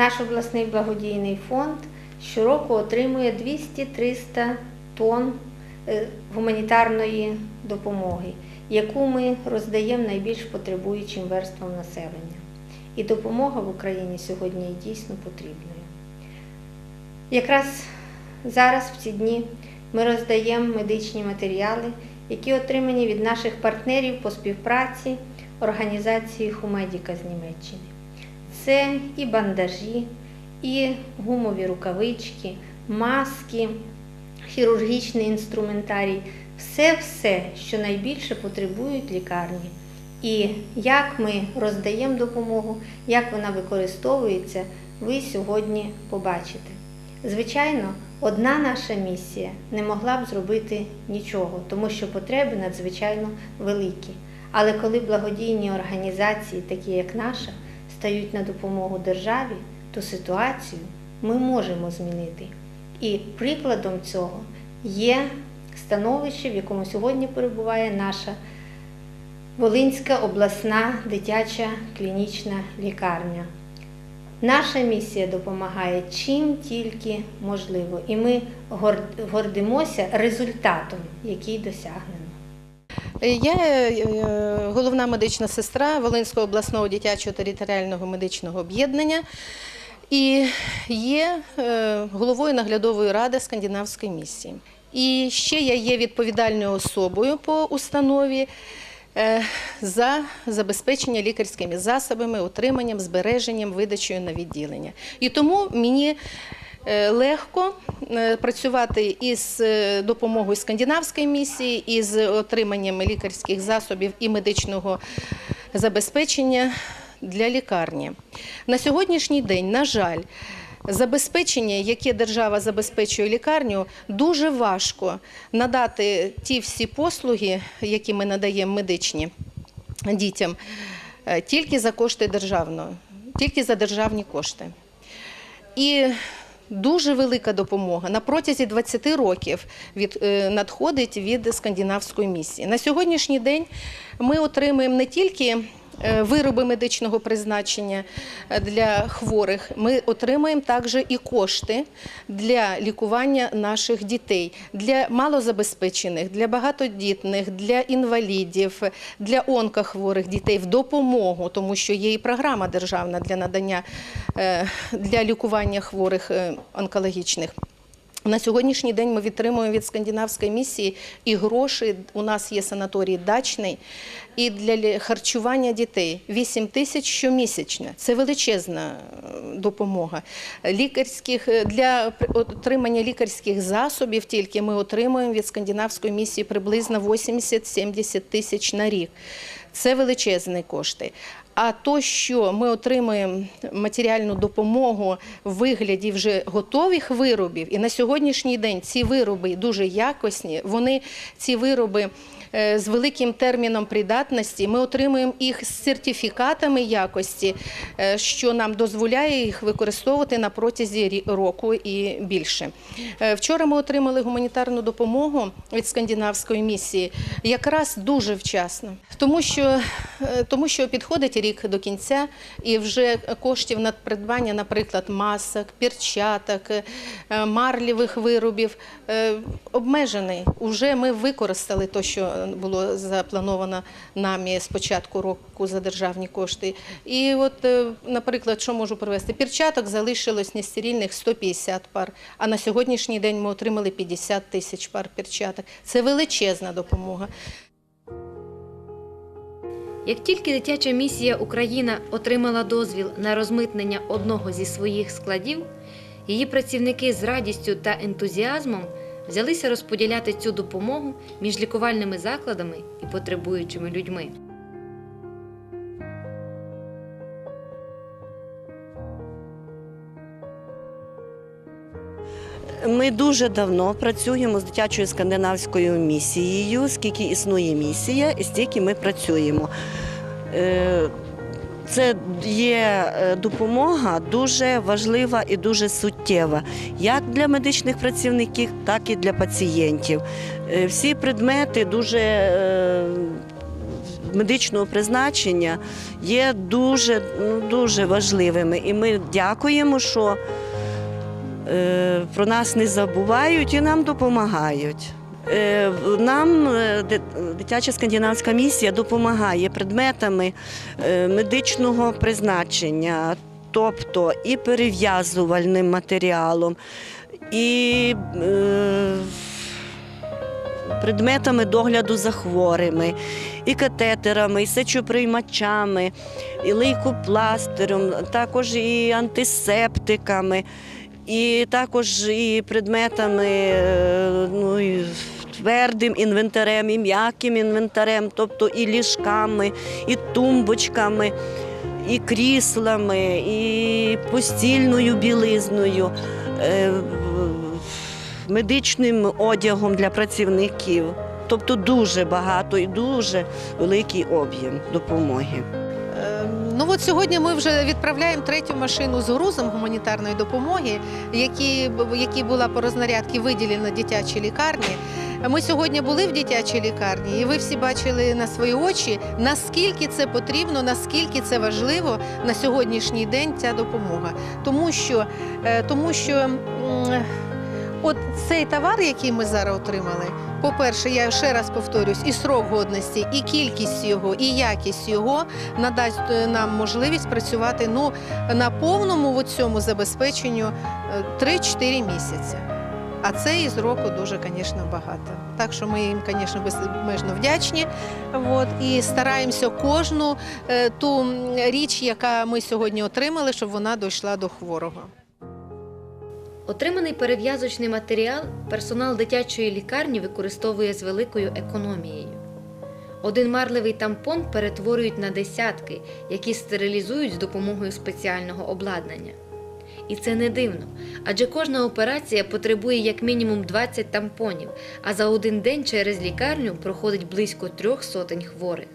наш обласний благодійний фонд щороку отримує 200-300 тонн е, гуманітарної допомоги, яку ми роздаємо найбільш потребуючим верствам населення. І допомога в Україні сьогодні є дійсно потрібною. Якраз зараз в ці дні ми роздаємо медичні матеріали, які отримані від наших партнерів по співпраці організації Хумедіка з Німеччини. Це і бандажі, і гумові рукавички, маски, хірургічний інструментарій все-все, що найбільше потребують лікарні. І як ми роздаємо допомогу, як вона використовується, ви сьогодні побачите. Звичайно, одна наша місія не могла б зробити нічого, тому що потреби надзвичайно великі. Але коли благодійні організації, такі як наша, стають на допомогу державі, то ситуацію ми можемо змінити. І прикладом цього є становище, в якому сьогодні перебуває наша Волинська обласна дитяча клінічна лікарня. Наша місія допомагає чим тільки можливо, і ми гордимося результатом, який досягнено. Я е, головна медична сестра Волинського обласного дитячого територіального медичного об'єднання і є е, головою наглядової ради скандинавської місії. І ще я є відповідальною особою по установі е, за забезпечення лікарськими засобами, утриманням, збереженням, видачею на відділення. І тому мені Е, Легко е, працювати із е, допомогою скандинавської місії, із отриманням лікарських засобів і медичного забезпечення для лікарні. На сьогоднішній день, на жаль, забезпечення, яке держава забезпечує лікарню, дуже важко надати ті всі послуги, які ми надаємо медичні дітям, е, тільки за кошти державної, тільки за державні кошти. І дуже велика допомога на протязі 20 років від, е, надходить від скандинавської місії. На сьогоднішній день ми отримуємо не тільки вироби медичного призначення е, для хворих, ми отримуємо також і кошти для лікування наших дітей, для малозабезпечених, для багатодітних, для інвалідів, для онкохворих дітей в допомогу, тому що є і програма державна для надання е, для лікування хворих е, онкологічних. На сьогоднішній день ми відтримуємо від скандинавської місії і гроші. У нас є санаторій дачний і для харчування дітей 8 тисяч щомісячно. Це величезна е, допомога. Лікарських е, для отримання лікарських засобів тільки ми отримуємо від скандинавської місії приблизно 80-70 тисяч на рік. Це величезні кошти. А то, що ми отримуємо матеріальну допомогу в вигляді вже готових виробів, і на сьогоднішній день ці вироби дуже якісні, вони ці вироби. Е, З великим терміном придатності ми отримуємо їх з сертифікатами якості, е, що нам дозволяє їх використовувати на протязі року і більше. Е, Вчора ми отримали гуманітарну допомогу від скандинавської місії якраз дуже вчасно, тому що, тому що підходить рік до кінця, і вже коштів на придбання, наприклад, масок, перчаток, марлівих виробів обмежений. Уже ми використали те, що було заплановано нами з початку року за державні кошти. І от, е, наприклад, що можу привести? Перчаток залишилось нестерильних 150 пар, а на сьогоднішній день ми отримали 50 тисяч пар перчаток. Це величезна допомога. Як тільки дитяча місія Україна отримала дозвіл на розмитнення одного зі своїх складів, її працівники з радістю та ентузіазмом взялися розподіляти цю допомогу між лікувальними закладами і потребуючими людьми. Ми дуже давно працюємо з дитячою скандинавською місією. Скільки існує місія, і стільки ми працюємо. Е, Це є е, допомога дуже важлива і дуже суттєва, як для медичних працівників, так і для пацієнтів. Е, Всі предмети дуже е, медичного призначення є дуже, ну, дуже важливими. І ми дякуємо, що е, про нас не забувають і нам допомагають. Нам дитяча скандинавська місія допомагає предметами медичного призначення, тобто і перев'язувальним матеріалом, і е, предметами догляду за хворими, і катетерами, і сечоприймачами, і лейкопластирем, також і антисептиками, і також і предметами е, ну, і твердим інвентарем, і м'яким інвентарем, тобто і ліжками, і тумбочками, і кріслами, і постільною білизною. Е, медичним одягом для працівників. Тобто дуже багато і дуже великий об'єм допомоги. Е, Ну от сьогодні ми вже відправляємо третю машину з грузом гуманітарної допомоги, які, які була по рознарядці виділена дитячій лікарні. Ми сьогодні були в дитячій лікарні, і ви всі бачили на свої очі, наскільки це потрібно, наскільки це важливо на сьогоднішній день ця допомога. Тому що, е, тому що от цей товар, який ми зараз отримали, по-перше, я ще раз повторюсь, і срок годності, і кількість його, і якість його надасть е, нам можливість працювати ну, на повному в цьому забезпеченню е, 3-4 місяці. А це із року дуже, звісно, багато. Так що ми їм, звісно, безмежно вдячні. От, і стараємося кожну е, ту річ, яка ми сьогодні отримали, щоб вона дійшла до хворого. Отриманий перев'язочний матеріал персонал дитячої лікарні використовує з великою економією. Один марливий тампон перетворюють на десятки, які стерилізують з допомогою спеціального обладнання. І це не дивно, адже кожна операція потребує як мінімум 20 тампонів, а за один день через лікарню проходить близько трьох сотень хворих.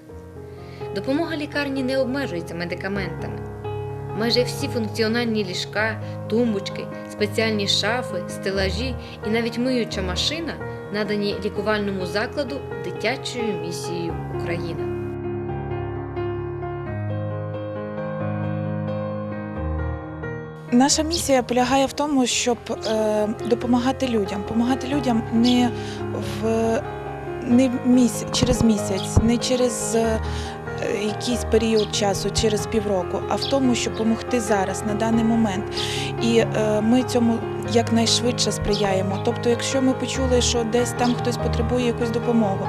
Допомога лікарні не обмежується медикаментами. Майже всі функціональні ліжка, тумбочки, спеціальні шафи, стелажі і навіть миюча машина надані лікувальному закладу дитячою місією Україна. Наша місія полягає в тому, щоб е, допомагати людям, допомагати людям не в не місяць, через місяць, не через е, якийсь період часу, через півроку, а в тому, щоб допомогти зараз, на даний момент. І е, ми цьому якнайшвидше сприяємо. Тобто, якщо ми почули, що десь там хтось потребує якусь допомогу,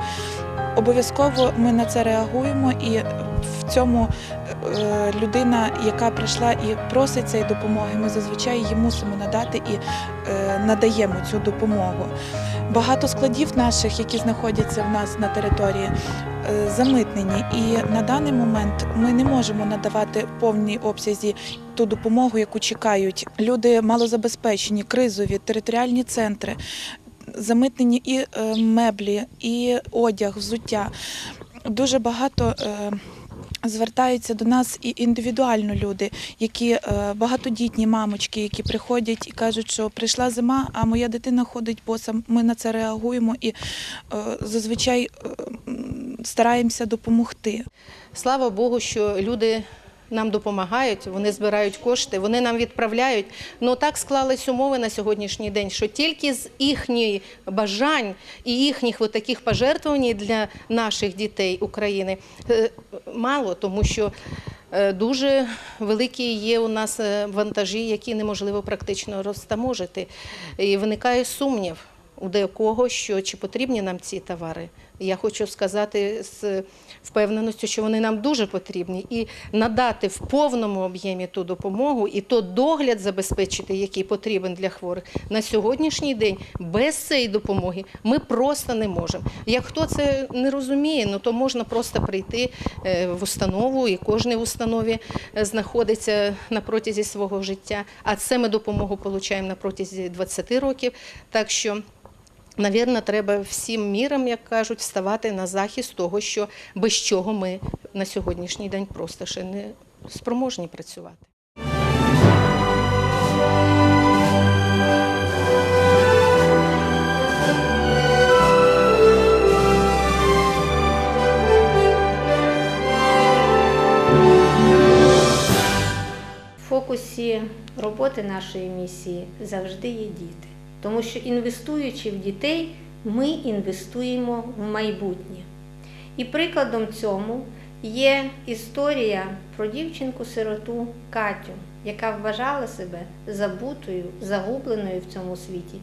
обов'язково ми на це реагуємо і в цьому е, людина, яка прийшла і просить цієї допомоги, ми зазвичай її мусимо надати і е, надаємо цю допомогу. Багато складів наших, які знаходяться в нас на території, е, замитнені, і на даний момент ми не можемо надавати в повній обсязі ту допомогу, яку чекають люди малозабезпечені, кризові, територіальні центри. Замитнені і е, меблі, і одяг, взуття. Дуже багато е, звертаються до нас і індивідуально люди, які е, багатодітні мамочки, які приходять і кажуть, що прийшла зима, а моя дитина ходить боса. Ми на це реагуємо і зазвичай стараємося допомогти. Слава Богу, що люди нам допомагають, вони збирають кошти, вони нам відправляють. Ну так склались умови на сьогоднішній день, що тільки з їхніх бажань і їхніх таких пожертвувань для наших дітей України е, мало, тому що. е, Дуже великі є у нас е, вантажі, які неможливо практично розтаможити. І виникає сумнів у деякого, що чи потрібні нам ці товари. Я хочу сказати з впевненістю, що вони нам дуже потрібні, і надати в повному об'ємі ту допомогу і то догляд забезпечити, який потрібен для хворих на сьогоднішній день. Без цієї допомоги ми просто не можемо. Як хто це не розуміє, ну то можна просто прийти е, в установу, і кожен в установі е, знаходиться на протязі свого життя. А це ми допомогу отримуємо на протязі 20 років. Так що. Навірно, треба всім мірам, як кажуть, вставати на захист того, що без чого ми на сьогоднішній день просто ще не спроможні працювати. В фокусі роботи нашої місії завжди є діти. Тому що інвестуючи в дітей, ми інвестуємо в майбутнє. І прикладом цьому є історія про дівчинку-сироту Катю, яка вважала себе забутою, загубленою в цьому світі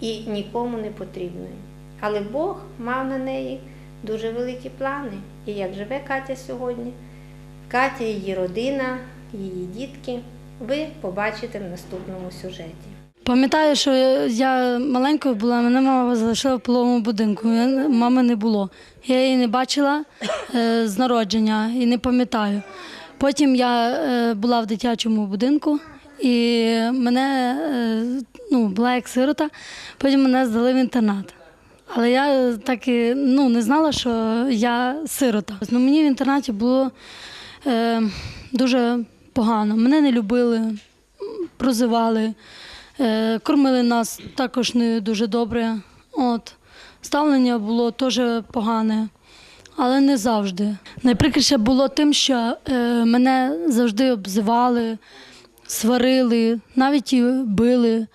і нікому не потрібною. Але Бог мав на неї дуже великі плани. І як живе Катя сьогодні? Катя, її родина, її дітки, ви побачите в наступному сюжеті. Пам'ятаю, що я маленькою була, мене мама залишила в половому будинку. Мами не було. Я її не бачила е, з народження і не пам'ятаю. Потім я е, була в дитячому будинку, і мене е, ну, була як сирота, потім мене здали в інтернат. Але я так і ну, не знала, що я сирота. Ну, мені в інтернаті було дуже погано. Мене не любили, прозивали. Е, Кормили нас також не дуже добре. От. Ставлення було теж погане, але не завжди. Найприкріше було тим, що е, мене завжди обзивали, сварили, навіть і били.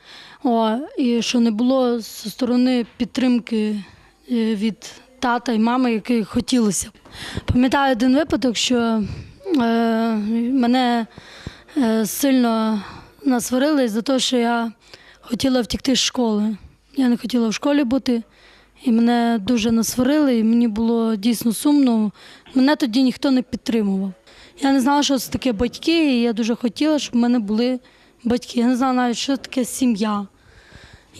О, і що не було зі сторони підтримки е, від тата і мами, який хотілося. Пам'ятаю один випадок, що мене е, сильно насварили за те, що я хотіла втікти з школи. Я не хотіла в школі бути, і мене дуже насварили, і мені було дійсно сумно. Мене тоді ніхто не підтримував. Я не знала, що це таке батьки, і я дуже хотіла, щоб в мене були батьки. Я не знала навіть, що таке сім'я.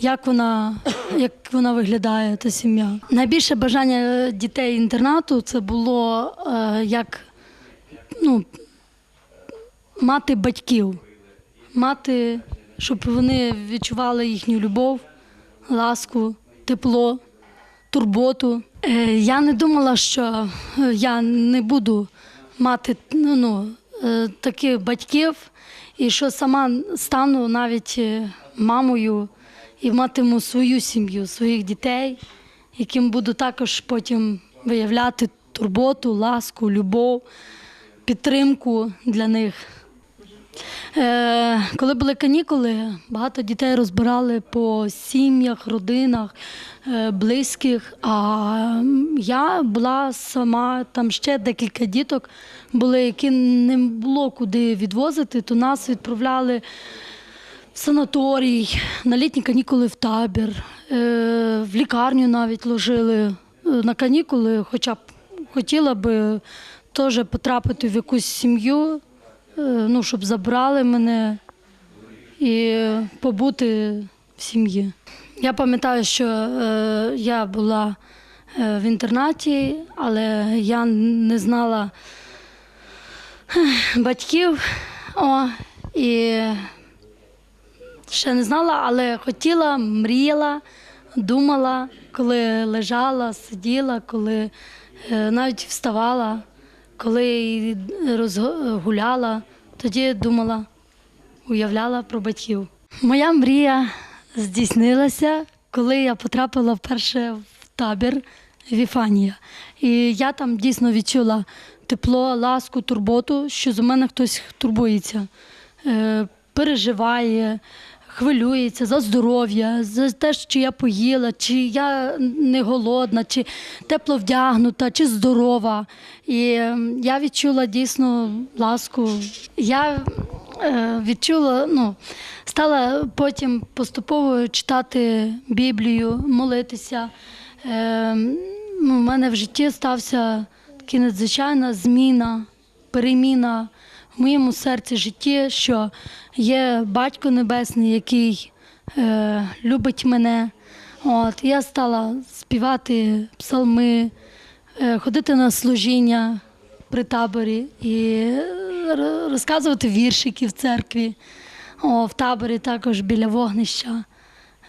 Як вона, як вона виглядає, та сім'я. Найбільше бажання дітей інтернату це було е, як ну, мати батьків, мати, щоб вони відчували їхню любов, ласку, тепло, турботу. Е, я не думала, що е, я не буду мати ну, е, таких батьків, і що сама стану навіть мамою і матиму свою сім'ю, своїх дітей, яким буду також потім виявляти турботу, ласку, любов, підтримку для них. Е, коли були канікули, багато дітей розбирали по сім'ях, родинах, е, близьких. А я була сама, там ще декілька діток були, які не було куди відвозити, то нас відправляли в санаторій, на літні канікули в табір, е, в лікарню навіть ложили на канікули, хоча б хотіла би теж потрапити в якусь сім'ю, ну, щоб забрали мене і побути в сім'ї. Я пам'ятаю, що е, я була е, в інтернаті, але я не знала батьків. О, і ще не знала, але хотіла, мріяла, думала, коли лежала, сиділа, коли е, навіть вставала, коли розгуляла, тоді думала, уявляла про батьків. Моя мрія здійснилася, коли я потрапила вперше в табір Віфанія. І я там дійсно відчула тепло, ласку, турботу, що за мене хтось турбується, е, переживає, хвилюється за здоров'я, за те, чи я поїла, чи я не голодна, чи тепло вдягнута, чи здорова. І я відчула дійсно ласку. Я е, відчула, ну, стала потім поступово читати Біблію, молитися. Е, ну, У мене в житті стався така надзвичайна зміна, переміна в моєму серці житті, що є батько небесний, який е, любить мене. От, я стала співати псалми, е, ходити на служіння при таборі і е, розказувати віршики в церкві. О, в таборі також біля вогнища,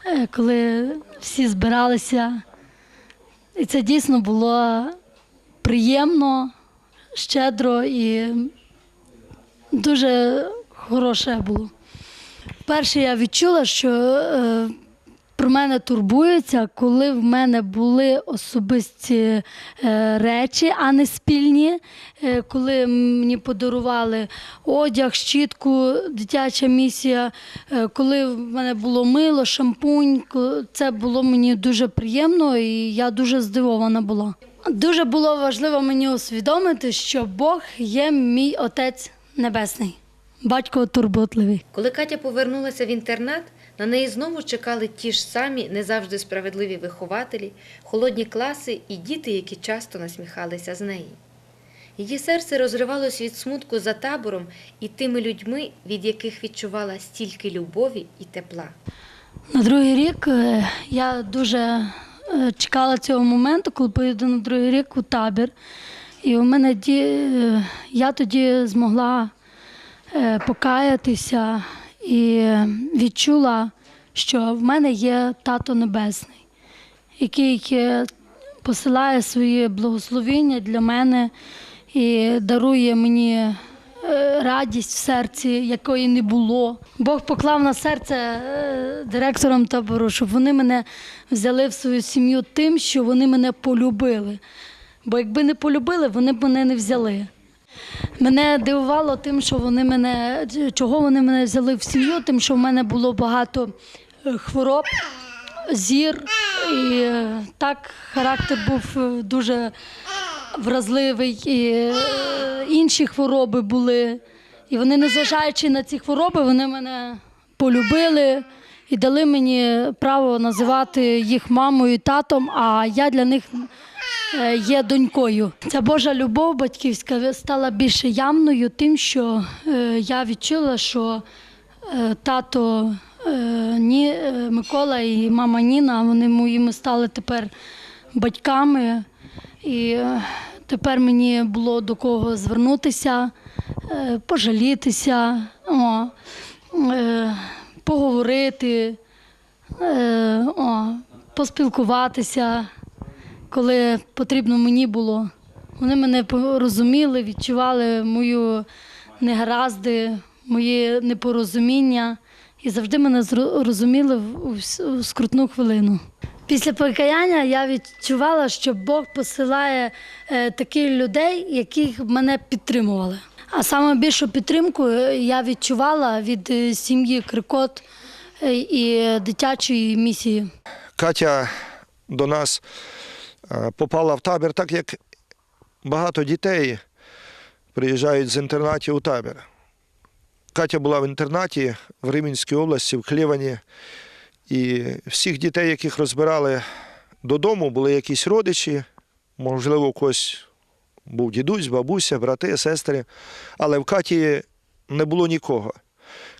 е, коли всі збиралися. І це дійсно було приємно, щедро і дуже хороше було. Перше я відчула, що е, про мене турбуються, коли в мене були особисті е, речі, а не спільні. Е, коли мені подарували одяг, щітку, дитяча місія, е, коли в мене було мило, шампунь, це було мені дуже приємно і я дуже здивована була. Дуже було важливо мені усвідомити, що Бог є мій Отець Небесний, батько турботливий. Коли Катя повернулася в інтернат, на неї знову чекали ті ж самі не завжди справедливі вихователі, холодні класи і діти, які часто насміхалися з неї. Її серце розривалось від смутку за табором і тими людьми, від яких відчувала стільки любові і тепла. На другий рік е, я дуже е, чекала цього моменту, коли поїду на другий рік у табір. І у мене е, я тоді змогла е, покаятися і відчула, що в мене є тато небесний, який е, посилає свої благословіння для мене і дарує мені радість в серці, якої не було. Бог поклав на серце директорам табору, щоб вони мене взяли в свою сім'ю тим, що вони мене полюбили. Бо якби не полюбили, вони б мене не взяли. Мене дивувало тим, що вони мене чого вони мене взяли в сім'ю, тим, що в мене було багато е, хвороб, зір, і е, так характер був е, дуже вразливий, і інші хвороби були. І вони, незважаючи на ці хвороби, вони мене полюбили і дали мені право називати їх мамою і татом, а я для них є донькою. Ця Божа любов батьківська стала більше явною тим, що е, я відчула, що е, тато е, Ні, е, Микола і мама Ніна, вони моїми стали тепер батьками. І е, тепер мені було до кого звернутися, е, пожалітися, о, е, поговорити, е, о, поспілкуватися, коли потрібно мені було. Вони мене порозуміли, відчували мою негаразди, мої непорозуміння і завжди мене зро- розуміли у скрутну хвилину. Після покаяння я відчувала, що Бог посилає е, таких людей, яких мене підтримували. А саме більшу підтримку е, я відчувала від е, сім'ї Крикот і дитячої місії. Катя до нас попала в табір, так як багато дітей приїжджають з інтернатів у табір. Катя була в інтернаті в Рівненській області, в Хлівані. І всіх дітей, яких розбирали додому, були якісь родичі, можливо, у когось був дідусь, бабуся, брати, сестри. Але в Каті не було нікого.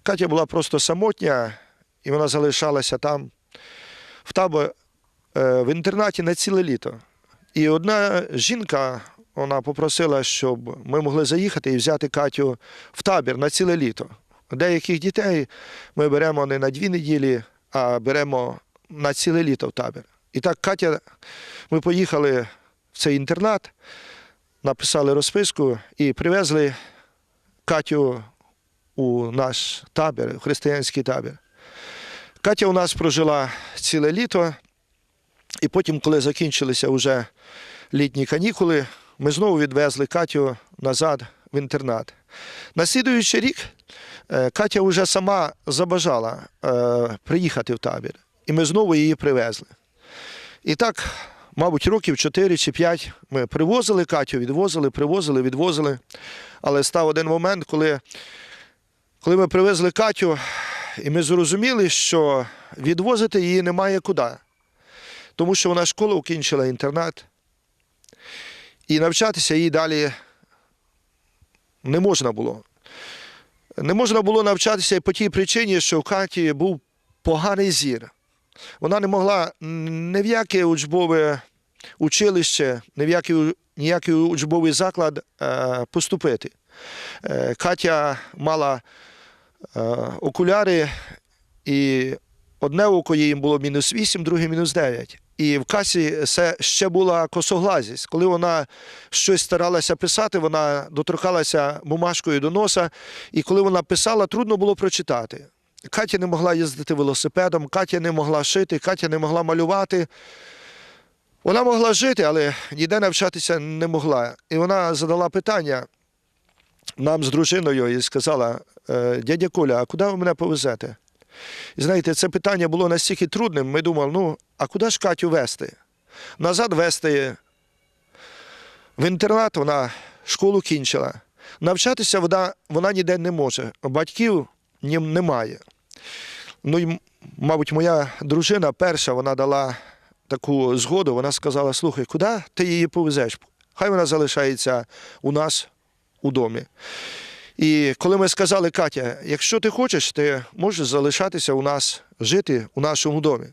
Катя була просто самотня, і вона залишалася там в табор е, в інтернаті на ціле літо. І одна жінка вона попросила, щоб ми могли заїхати і взяти Катю в табір на ціле літо. Деяких дітей ми беремо не на дві неділі, а беремо на ціле літо в табір. І так Катя, ми поїхали в цей інтернат, написали розписку і привезли Катю у наш табір, християнський табір. Катя у нас прожила ціле літо, і потім, коли закінчилися вже літні канікули, ми знову відвезли Катю назад в інтернат. На слідуючий рік е, Катя вже сама забажала е, приїхати в табір, і ми знову її привезли. І так, мабуть, років 4 чи 5 ми привозили Катю, відвозили, привозили, відвозили. Але став один момент, коли, коли ми привезли Катю, і ми зрозуміли, що відвозити її немає куди. Тому що вона школу окінчила інтернат, і навчатися їй далі не можна було. Не можна було навчатися і по тій причині, що в Каті був поганий зір. Вона не могла ні в яке учбове училище, ні в який, ніякий учбовий заклад е, поступити. Е, Катя мала е, окуляри, і одне око їм було мінус 8, друге мінус 9. І в касі це ще була косоглазість. Коли вона щось старалася писати, вона доторкалася бумажкою до носа, і коли вона писала, трудно було прочитати. Катя не могла їздити велосипедом, Катя не могла шити, Катя не могла малювати. Вона могла жити, але ніде навчатися не могла. І вона задала питання нам з дружиною і сказала: «Е, дядя Коля, а куди ви мене повезете? І знаєте, це питання було настільки трудним. Ми думали, ну, а куди ж Катю вести? Назад вести в інтернат, вона школу кінчила. Навчатися вона, вона ніде не може. Батьків немає. Ну, і, мабуть, моя дружина перша вона дала таку згоду. Вона сказала: слухай, куди ти її повезеш? Хай вона залишається у нас у домі. І коли ми сказали, Катя, якщо ти хочеш, ти можеш залишатися у нас, жити у нашому домі.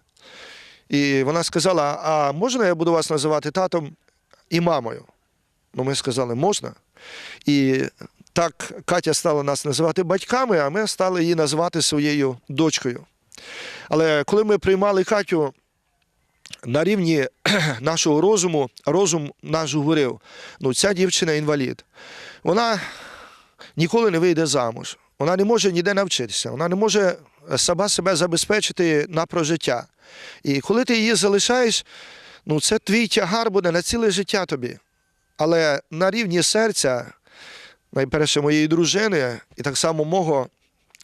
І вона сказала: А можна я буду вас називати татом і мамою? Ну, ми сказали, можна. І так Катя стала нас називати батьками, а ми стали її називати своєю дочкою. Але коли ми приймали Катю на рівні нашого розуму, розум наш говорив: ну, ця дівчина інвалід. Вона ніколи не вийде замуж. Вона не може ніде навчитися, вона не може сама себе забезпечити на прожиття. І коли ти її залишаєш, ну це твій тягар буде на ціле життя тобі. Але на рівні серця, найперше моєї дружини, і так само мого,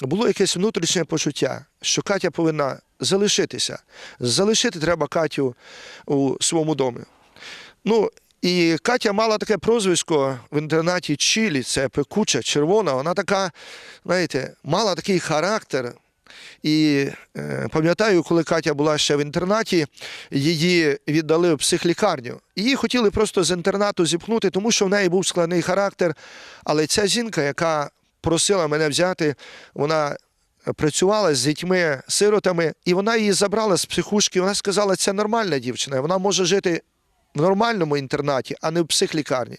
було якесь внутрішнє почуття, що Катя повинна залишитися. Залишити треба Катю у своєму домі. Ну, і Катя мала таке прозвисько в інтернаті Чилі, це пекуча, червона. Вона така, знаєте, мала такий характер. І е, пам'ятаю, коли Катя була ще в інтернаті, її віддали в психлікарню. Її хотіли просто з інтернату зіпхнути, тому що в неї був складний характер. Але ця жінка, яка просила мене взяти, вона працювала з дітьми, сиротами, і вона її забрала з психушки. Вона сказала, це нормальна дівчина, вона може жити в нормальному інтернаті, а не в психлікарні.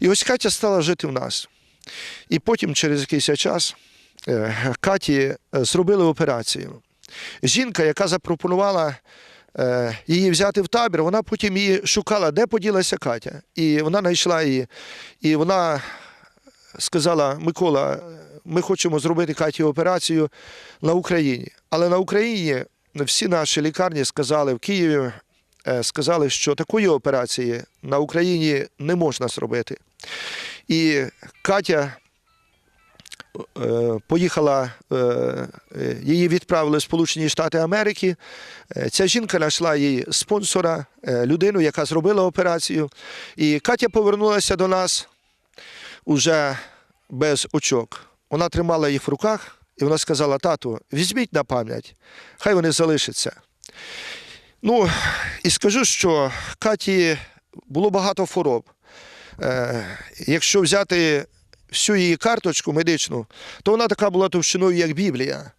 І ось Катя стала жити в нас. І потім, через якийсь час, е, Каті е, зробили операцію. Жінка, яка запропонувала е, її взяти в табір, вона потім її шукала, де поділася Катя. І вона знайшла її. І вона сказала: Микола, ми хочемо зробити Каті операцію на Україні. Але на Україні всі наші лікарні сказали в Києві, сказали, що такої операції на Україні не можна зробити. І Катя е, поїхала, е, е, її відправили в Сполучені Штати Америки. Е, Ця жінка знайшла їй спонсора, е, людину, яка зробила операцію. І Катя повернулася до нас уже без очок. Вона тримала їх в руках, і вона сказала: тату, візьміть на пам'ять, хай вони залишаться. Ну, і скажу, що Каті було багато хвороб. Е, якщо взяти всю її карточку медичну, то вона така була товщиною, як Біблія.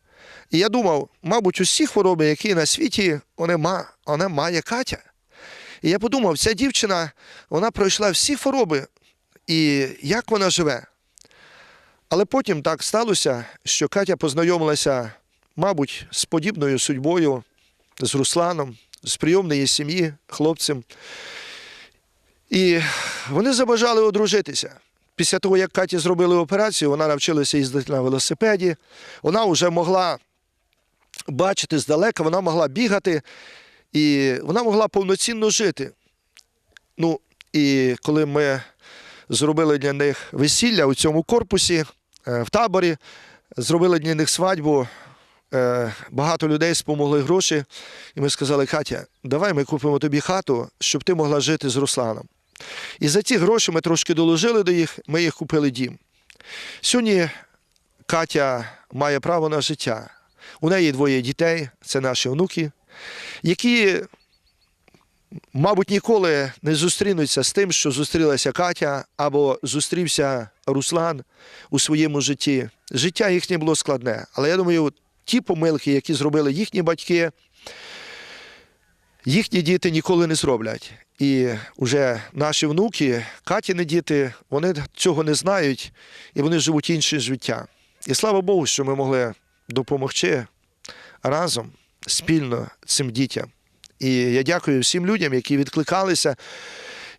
І я думав, мабуть, усі хвороби, які на світі, вони ма, вона має Катя. І я подумав, ця дівчина, вона пройшла всі хвороби, і як вона живе. Але потім так сталося, що Катя познайомилася, мабуть, з подібною судьбою, з Русланом, з прийомної сім'ї, хлопцем. І вони забажали одружитися. Після того, як Каті зробили операцію, вона навчилася їздити на велосипеді. Вона вже могла бачити здалека, вона могла бігати, і вона могла повноцінно жити. Ну, і коли ми зробили для них весілля у цьому корпусі, е, в таборі, зробили для них свадьбу, багато людей спомогли гроші. І ми сказали, Катя, давай ми купимо тобі хату, щоб ти могла жити з Русланом. І за ці гроші ми трошки доложили до їх, ми їх купили дім. Сьогодні Катя має право на життя. У неї двоє дітей, це наші онуки, які, мабуть, ніколи не зустрінуться з тим, що зустрілася Катя або зустрівся Руслан у своєму житті. Життя їхнє було складне. Але я думаю, ті помилки, які зробили їхні батьки, їхні діти ніколи не зроблять. І вже наші внуки, Катіни діти, вони цього не знають і вони живуть інше життя. І слава Богу, що ми могли допомогти разом, спільно цим дітям. І я дякую всім людям, які відкликалися.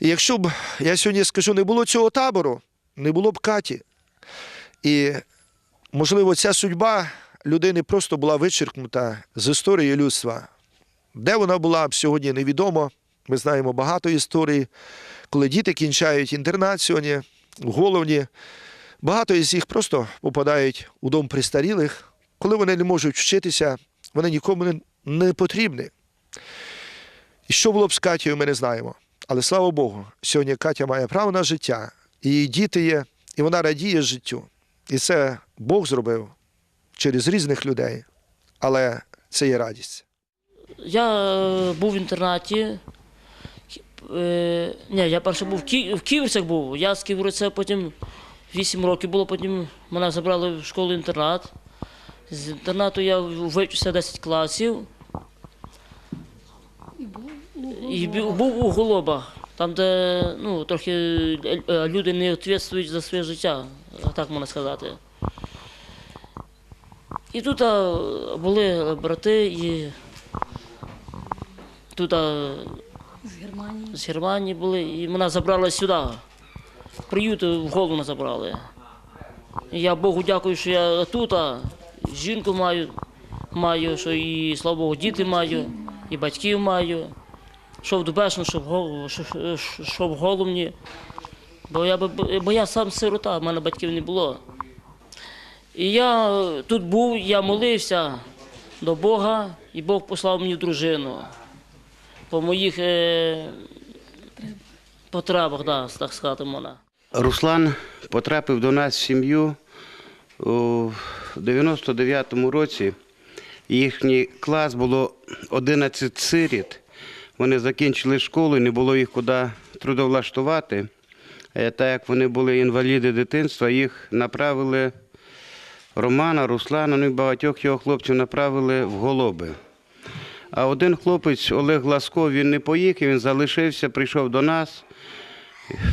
І якщо б, я сьогодні скажу, не було цього табору, не було б Каті. І, можливо, ця судьба людини просто була вичеркнута з історії людства. Де вона була б сьогодні, невідомо. Ми знаємо багато історій, коли діти кінчають в головні. Багато із них просто попадають у дом престарілих. Коли вони не можуть вчитися, вони нікому не, не потрібні. І що було б з Катєю, ми не знаємо. Але слава Богу, сьогодні Катя має право на життя, її діти є, і вона радіє життю. І це Бог зробив через різних людей. Але це є радість. Я е, був в інтернаті. Е, ні, я перше був в, Ки... в Ківерцях був. Я з Ківерця потім 8 років було, потім мене забрали в школу-інтернат. З інтернату я вивчився 10 класів. І бу- був у Голобах, там, де ну, трохи е, люди не відповідають за своє життя, так можна сказати. І тут були брати і тут З Германії. з Германії були, і мене забрали сюди. Приют в голову забрали. І я Богу дякую, що я тут, а жінку маю, маю, що і слава Богу, діти маю, і батьків маю. Що в Дубешну, що в, Гол- що, що- що в Голумні. Бо я, бо я сам сирота, в мене батьків не було. І я тут був, я молився до Бога, і Бог послав мені дружину. По моїх е, потребах, да, так сказати можна. Руслан потрапив до нас в сім'ю у 99-му році. Їхній клас було 11 сиріт. Вони закінчили школу, не було їх куди трудовлаштувати. Так як вони були інваліди дитинства, їх направили Романа, Руслана, ну і багатьох його хлопців направили в голоби. А один хлопець Олег Ласко, він не поїхав, він залишився, прийшов до нас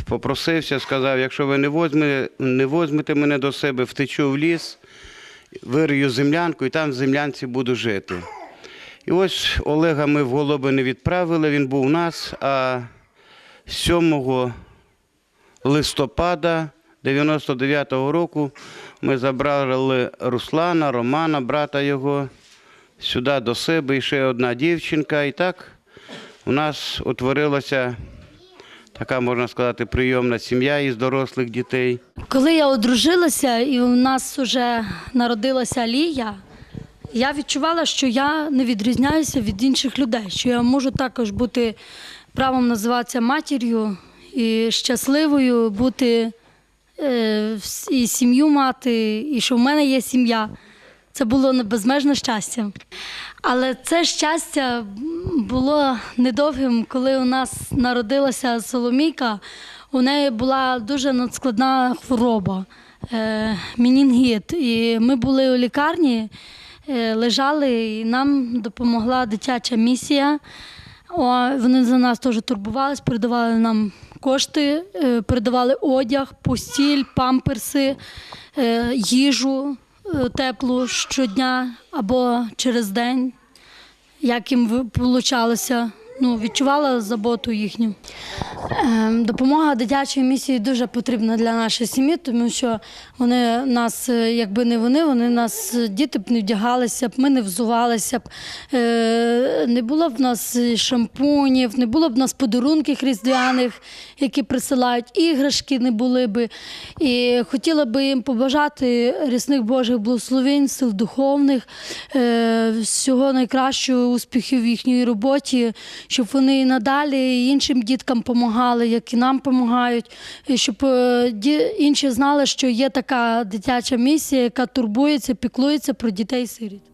попросився, сказав, якщо ви не возьмете, не возьмете мене до себе, втечу в ліс, вирию землянку і там в землянці буду жити. І ось Олега ми в Голоби не відправили, він був у нас, а 7 листопада 99-го року ми забрали Руслана, Романа, брата його, сюди до себе, і ще одна дівчинка. І так у нас утворилося така, можна сказати, прийомна сім'я із дорослих дітей. Коли я одружилася і у нас вже народилася Лія, я відчувала, що я не відрізняюся від інших людей, що я можу також бути правом називатися матір'ю і щасливою бути і сім'ю мати, і що в мене є сім'я. Це було безмежне щастя. Але це щастя було недовгим, коли у нас народилася Соломійка. У неї була дуже надскладна хвороба е, мінінгіт. І ми були у лікарні, е, лежали, і нам допомогла дитяча місія. Вони за нас теж турбувались, передавали нам кошти, е, передавали одяг, постіль, памперси, е, їжу е, теплу щодня або через день, як їм вийшло. Ну, відчувала заботу їхню. Ем, Допомога дитячої місії дуже потрібна для нашої сім'ї, тому що вони нас, е, якби не вони, вони нас е, діти б не вдягалися б, ми не взувалися б, е, не було б нас шампунів, не було б нас подарунків різдвяних, які присилають, іграшки не були би. І хотіла би їм побажати рясних Божих благословень, сил духовних, всього найкращого, успіхів в їхній роботі, щоб вони і надалі іншим діткам допомагали, як і нам допомагають, щоб е, інші знали, що є така дитяча місія, яка турбується, піклується про дітей-сиріт.